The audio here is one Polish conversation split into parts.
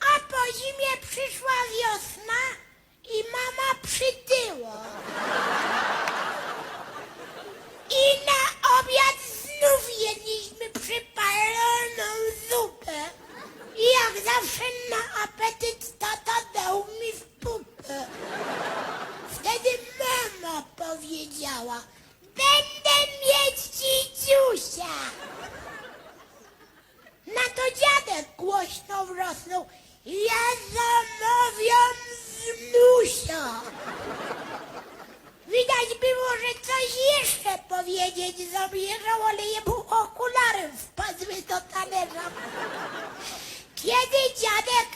A po zimie przyszła wiosna i mama przytyło. I na obiad znów jedliśmy przypaloną zupę. I jak zawsze na apetyt tata dał mi w pupę. Wtedy mama powiedziała, głośno wrosnął. Ja zamawiam znusia. Widać było, że coś jeszcze powiedzieć zamierzał, ale jemu okulary wpadły do talerza. Kiedy dziadek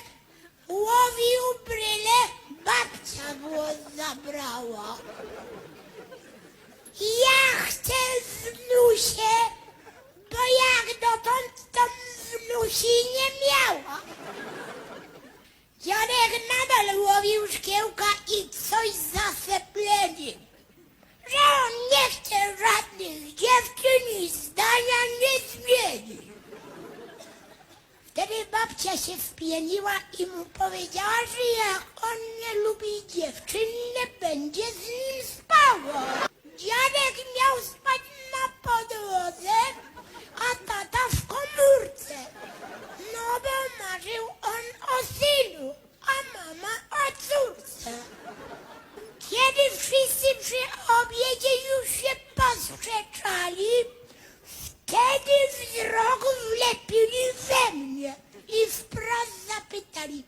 znusi nie miała. Dziadek nadal łowił szkiełka i coś zasepleni. Że on nie chce żadnych dziewczyn i zdania nie zmieni. Wtedy babcia się wpieniła i mu powiedziała, że jak on nie lubi dziewczyn, nie będzie z nim spała. Dziadek miał posprzeczali, wtedy wzrok wlepili we mnie i wprost zapytali,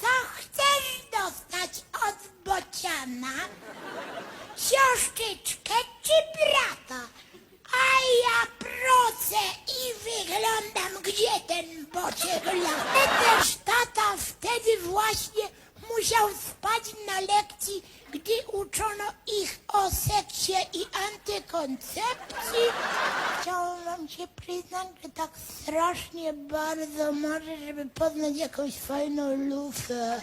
co chcesz dostać od bociana? Siostrzyczkę czy brata? A ja procę i wyglądam, gdzie ten bociek lata. Też tata wtedy właśnie musiał spać na lekcji, gdy uczono ich o seksie i antykoncepcji. Chciałam wam się przyznać, że tak strasznie bardzo marzę, żeby poznać jakąś fajną lufę.